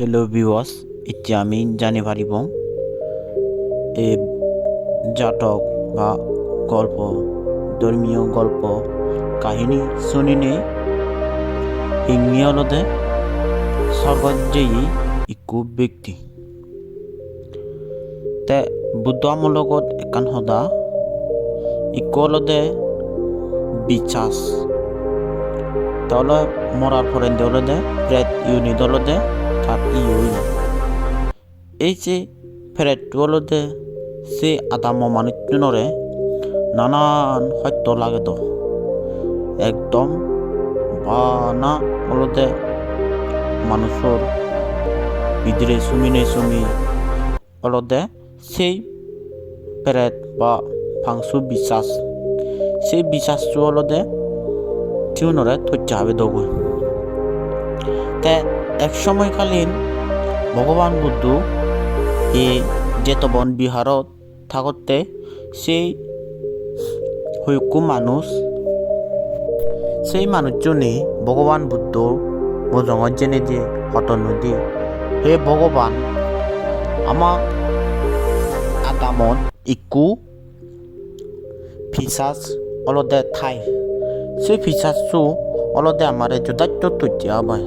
Hello' viewers এতিয়া আমি জানি পাৰিব এই জাতক বা গল্প, ধর্মীয় গল্প, কাহিনী শুনিনে। হিংনিয়লতে স্বৰ্গত ইকো ব্যক্তি। তে বুদ্ধ আমাৰ লগত একান সদা। ইকলতে বিশ্বাস তলে মরার পরে দলদে প্রেত ইউনি দলদে তার ইউই এই যে ফেরেট দলদে সে আদাম মানুষজনরে নানান সত্য লাগে তো একদম বানা অলদে মানুষের ভিতরে সুমিনে সুমি অলদে সেই প্রেত বা ফাংসু বিশ্বাস সেই বিশ্বাসটো অলদে টিউনরে তথ্য হবে দগুই তে এক সময়কালীন ভগবান বুদ্ধ এই জেতবন বিহারত থাকতে, সেই হয়কু মানুষ, সেই মানুষজনে ভগবান বুদ্ধ মজঙত জেনে যে হত নদী, হে ভগবান আমা আদামত ইকু ফিসাস অলদে ঠাই সেই ফিচার্সটো অলদে আমারে যুদাত্য তথ্য আবাই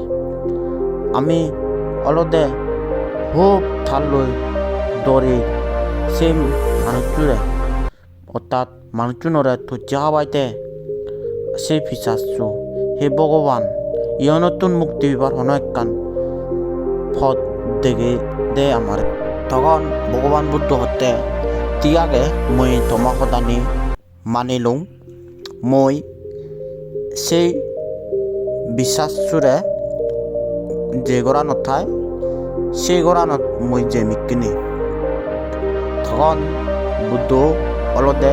আমি অলদে খুব ঠাললৈ দৌৰি সেই মানুহটোৰে অৰ্থাৎ মানুহজনৰে তথ্য আবাইতে সেই ফিচার্সটো হে ভগবান ইয় নতুন মুক্তি বিবার একখান পথ দেখে দে আমার তখন ভগবান বুদ্ধ হতে তিয়াগে মই তোমা সদানি মানিলুং মই সেই বিশ্বাসটোৰে যে গৰাণত ঠাই সেই গৰাণত মই যে মিকিনি। তখন বুদ্ধ অলদে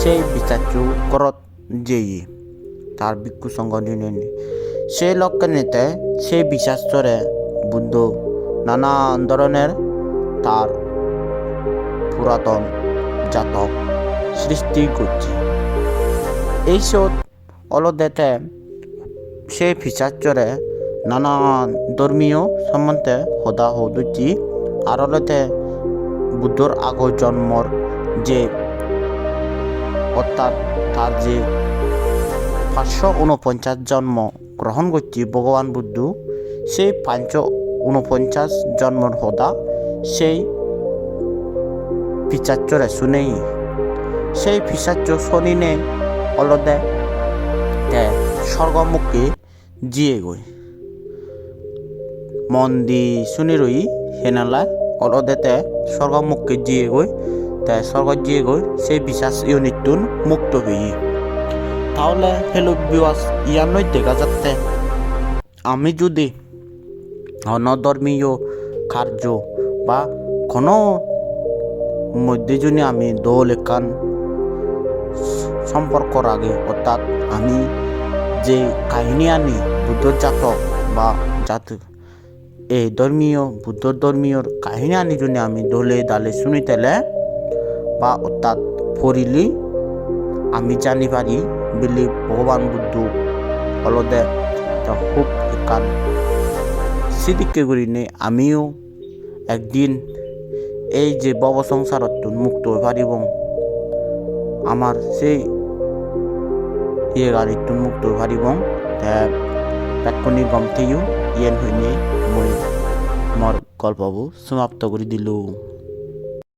সেই বিশ্বাসটো ঘৰত যেই তার ভিক্ষু সঙ্গ নিনে সেই নিতে সেই বিশ্বাসরে বুদ্ধ নানান ধরনের তার পুরাতন জাতক সৃষ্টি করছে এইসব অলদেতে সেই ফিচারচরে নানান ধর্মীয় সম্বন্ধে সদা সদুচি। আর অলতে বুদ্ধর আগ জন্মর যে অর্থাৎ তার যে পাঁচশো উনপঞ্চাশ জন্ম গ্রহণ করছি ভগবান বুদ্ধ, সেই পাঁচশো উনপঞ্চাশ জন্মর সদা সেই পিচাচ্চরে শুনেই সেই পিচাচ্চ শনিনে অলদে স্বর্গমুখী জিয়ে গই মন দি শুনি রই হেনালা অলদেতে স্বর্গমুখী জিয়ে গই তে স্বর্গ জিয়ে গই সেই বিশ্বাস ইউনিটটুন মুক্ত হই তাহলে হেলো বিওয়াস ইয়ানোই দেখা যাচ্ছে। আমি যদি অনধর্মীয় কার্য বা কোনো মধ্যে যদি আমি দোল একান সম্পর্কর আগে অর্থাৎ আমি যে কাহিনী আনি বুদ্ধ জাতক বা জাত এই ধর্মীয়, বুদ্ধ ধর্মীয় কাহিনী আনি যদি আমি দোলে দালে শুনিতেলে বা অর্থাৎ পড়িলি আমি জানি পারি বিলি ভগবান বুদ্ধ অলদে খুব একান সিদিকে করিনে আমিও একদিন এই যে বব সংসারত মুক্ত হয়ে পারিব আমার সেই ইয়ে গাড়িত মুক্ত হয়ে পারিব তাৎক্ষণিক গম থেইও ইয়েন হইনে মই মর গল্পবু সমাপ্ত করে দিলোঁ।